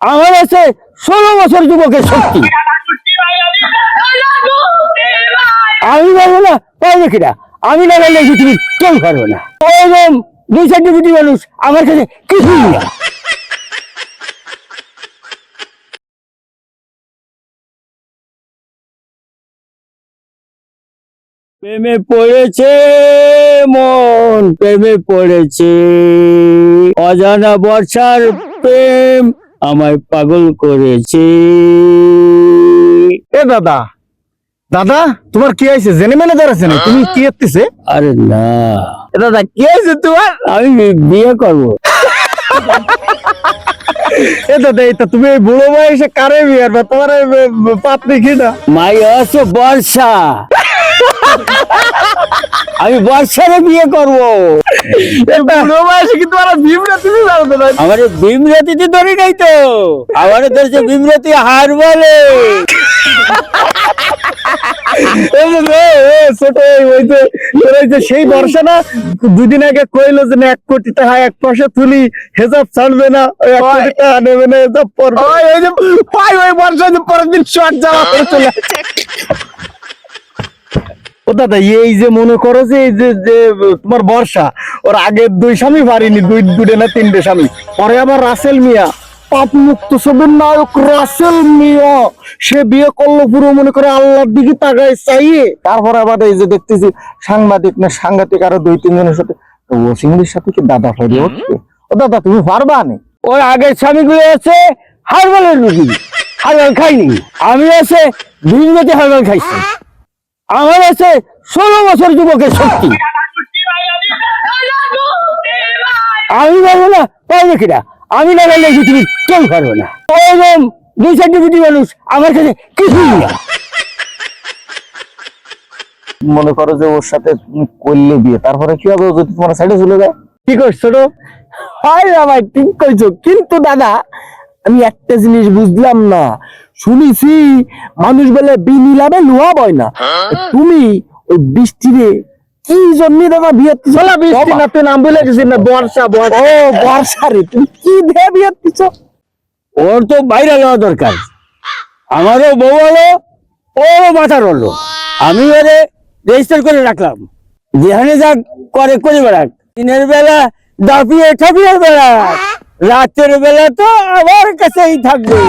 আমার আছে ষোলো বছর যুবকের শক্তি। আমি পারব না, পারবে কিনা? আমি না পারলে পৃথিবী কেউ পারবে না। ওরকম দুই চারটি কোটি মানুষ আমার কাছে কিছুই না প্রেমে পড়েছে মন, প্রেমে পড়েছে। অজানা বর্ষার প্রেম আমায় পাগল করেছে। এ দাদা দাদা তোমার কি হয়েছে? জেনে মেনে দাঁড়াচ্ছে না তুমি কি এত্তিছে আরে না। এ দাদা কি হয়েছে তোমার? আমি বিয়ে করব। এ দাদা এই তো তুমি এই বুড়ো বয়সে কারে বিয়ার বা তোমার এই ব- ব- পাত্রী কি না? মাই আছে বর্ষা। আমি বর্ষারে বিয়ে করব। বুড়ো বয়সে কি তোমার বিমরা তুমি না। আমার বিমরাতিতে ধরে নাই তো। আমার ধরছে বিমরাতি হার বলে। ছোট ওই যে ওই যে সেই বর্ষা না দুদিন আগে কইলো যে এক কোটি টাকা এক পয়সা তুলি হেজাব ছাড়বে না ওই এক কোটি টাকা নেবে না হেজাব পড়বে ওই যে ওই বর্ষা যে পরের দিন শর্ট যাওয়া চলে দাদা এই যে মনে করো যে এই যে যে তোমার বর্ষা ওর আগের দুই স্বামী পারিনি দুই দুটে না তিনটে স্বামী। পরে আবার রাসেল মিয়া পাপ মুক্ত ছবির নায়ক রাসেল মিয়া সে বিয়ে করল পুরো মনে করে আল্লাহর দিকে তাকায় চাইয়ে। তারপরে আবার এই যে দেখতেছি সাংবাদিক না সাংঘাতিক আরও দুই তিনজনের সাথে তো ওসিংলির সাথে কি দাদা ফেরে উঠবে ও দাদা তুমি পারবা নে? ওর আগের স্বামীগুলো আছে হারবালের রুগী। হারবাল খাইনি আমি আছে বিমরাতি হারবাল খাইছি। আমার আছে ষোলো বছর যুবকের শক্তি। আমি পারব না পারবে কিনা আমি না পারলে পৃথিবী কেউ পারবে না। ওরকম দুই চারটি কোটি মানুষ আমার কাছে কিছুই না। মনে করো যে ওর সাথে করলে বিয়ে তারপরে কি হবে? যদি তোমার সাইডে চলে যায়? কি করছ ছোট হয় ভাই ঠিক কইছো। কিন্তু দাদা আমি একটা জিনিস বুঝলাম না। শুনেছি মানুষ বলে বিনি লাভে লোহা বয় না। তুমি ওই বৃষ্টিরে কি জন্য দাদা বিয়ে চলা বৃষ্টি না তুই নাম বলে গেছিস না বর্ষা বর্ষা ও বর্ষা। রে তুমি কি দিয়ে বিয়ে ওর তো বাইরে যাওয়া দরকার। আমারও বউ হলো ওরও মাথার হলো আমি ওরে রেজিস্টার করে রাখলাম। যেখানে যা করে করে বেড়াক। দিনের বেলা দাপিয়ে ঠাপিয়ে বেড়াক। রাতের বেলা তো আমার কাছেই থাকবে।